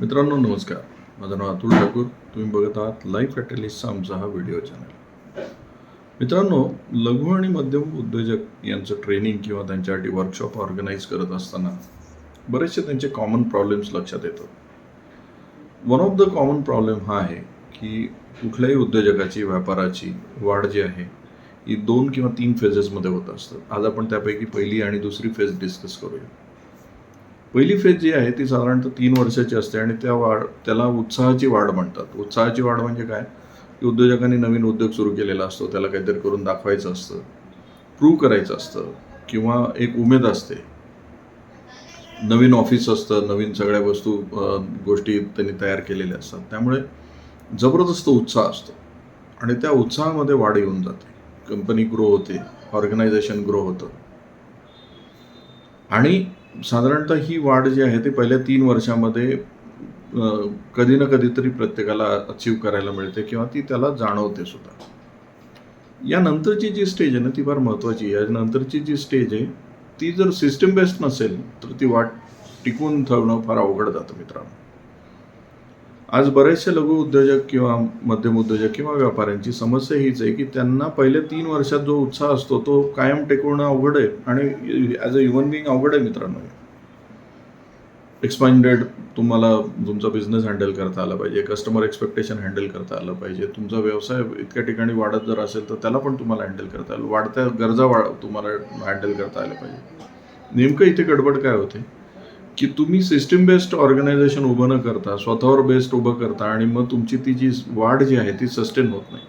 मित्रांनो नमस्कार. माझं नाव अतुल ठाकूर. तुम्ही बघत आहात लाईफ ॲटलिस्टचा आमचा हा व्हिडिओ चॅनल मित्रांनो लघु आणि मध्यम उद्योजक यांचं ट्रेनिंग किंवा त्यांच्यासाठी वर्कशॉप ऑर्गनाईज करत असताना बरेचसे त्यांचे कॉमन प्रॉब्लेम्स लक्षात येतात. One of the common problem हा आहे की कुठल्याही उद्योजकाची व्यापाराची वाढ जी आहे ही दोन किंवा तीन फेजेसमध्ये होत असतात. आज आपण त्यापैकी पहिली आणि दुसरी फेज डिस्कस करूया. पहिली फेज जी आहे ती साधारणतः तीन वर्षाची असते आणि त्या वाढ त्याला उत्साहाची वाढ म्हणतात. उत्साहाची वाढ म्हणजे काय? की उद्योजकांनी नवीन उद्योग सुरू केलेला असतो त्याला काहीतरी करून दाखवायचं असतं प्रूव्ह करायचं असतं किंवा एक उमेद असते. नवीन ऑफिस असतं नवीन सगळ्या वस्तू गोष्टी त्यांनी तयार केलेल्या असतात. त्यामुळे जबरदस्त उत्साह असतो. आणि त्या उत्साहामध्ये वाढ येऊन जाते. कंपनी ग्रो होते ऑर्गनायझेशन ग्रो होतं. आणि साधारणतः ही वाढ जी आहे ती पहिल्या तीन वर्षामध्ये कधी ना कधीतरी प्रत्येकाला अचीव करायला मिळते किंवा ती त्याला जाणवते सुद्धा. यानंतरची जी स्टेज आहे ना ती फार महत्त्वाची आहे. यानंतरची जी स्टेज आहे ती जर सिस्टम बेस्ड नसेल तर ती वाट टिकून ठेवणं फार अवघड जातं मित्रांनो. आज बरेचसे लघु उद्योजक किंवा मध्यम उद्योजक किंवा व्यापाऱ्यांची समस्या हीच आहे की त्यांना पहिले तीन वर्षात जो उत्साह असतो तो कायम टिकवणं अवघड आहे आणि ॲज अ ह्युमन बिईंग अवघड आहे मित्रांनो एक्सपांडेड तुम्हाला तुमचा बिझनेस हँडल करता आला पाहिजे कस्टमर एक्सपेक्टेशन हँडल करता आलं पाहिजे तुमचा व्यवसाय इतक्या ठिकाणी वाढत जर असेल तर त्याला पण तुम्हाला हँडल करता आलं वाढत्या गरजा वाढ तुम्हाला हँडल करता आल्या पाहिजे. नेमकं इथे गडबड काय होते? की तुम्ही सिस्टीम बेस्ड ऑर्गनायझेशन उभं न करता स्वतःवर बेस्ड उभं करता आणि मग तुमची ती जी वाढ जी आहे ती सस्टेन होत नाही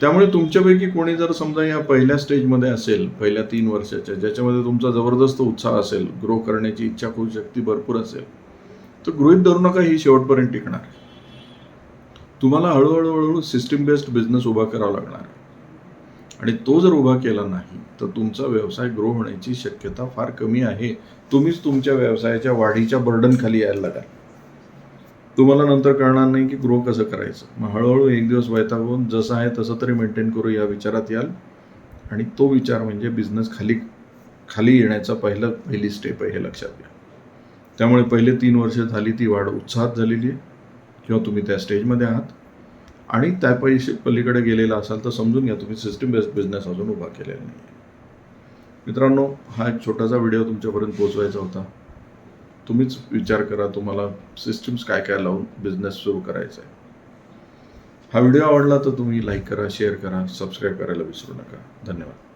त्यामुळे तुमच्यापैकी कोणी जर समजा या पहिल्या स्टेजमध्ये असेल पहिल्या तीन वर्षाच्या ज्याच्यामध्ये तुमचा जबरदस्त उत्साह असेल ग्रो करण्याची इच्छा खूप शक्ती भरपूर असेल तर गृहित धरू नका ही शेवटपर्यंत टिकणार तुम्हाला हळूहळू हळूहळू सिस्टीम बेस्ड बिझनेस उभा करावा लागणार आहे. आणि तो जर उभा केला नाही तर तुमचा व्यवसाय ग्रो होण्याची शक्यता फार कमी आहे. तुम्हीच तुमच्या व्यवसायाच्या वाढीच्या बर्डन खाली यायला लागाल. तुम्हाला नंतर कळणार नाही की ग्रो कसं करायचं. मग हळूहळू एक दिवस वैतागून जसं आहे तसं तरी मेंटेन करू या विचारात याल. आणि तो विचार म्हणजे बिझनेस खाली खाली येण्याचा पहिलं पहिली स्टेप आहे हे लक्षात घ्या. त्यामुळे पहिले तीन वर्ष झाली ती वाढ उत्साहात झालेली आहे. किंवा तुम्ही त्या स्टेजमध्ये आहात. आणि त्या पैसे पलीकडे गेलेला असाल तर समजून घ्या तुम्ही सिस्टम बेस्ड बिझनेस अजून उभा केलेला नाही. मित्रांनो हा एक छोटासा व्हिडिओ तुमच्यापर्यंत पोचवायचा होता. तुम्हीच विचार करा तुम्हाला सिस्टम्स काय काय लावून बिझनेस सुरू करायचा आहे. हा व्हिडिओ आवडला तर तुम्ही लाईक करा शेअर करा सबस्क्राईब करायला विसरू नका. धन्यवाद.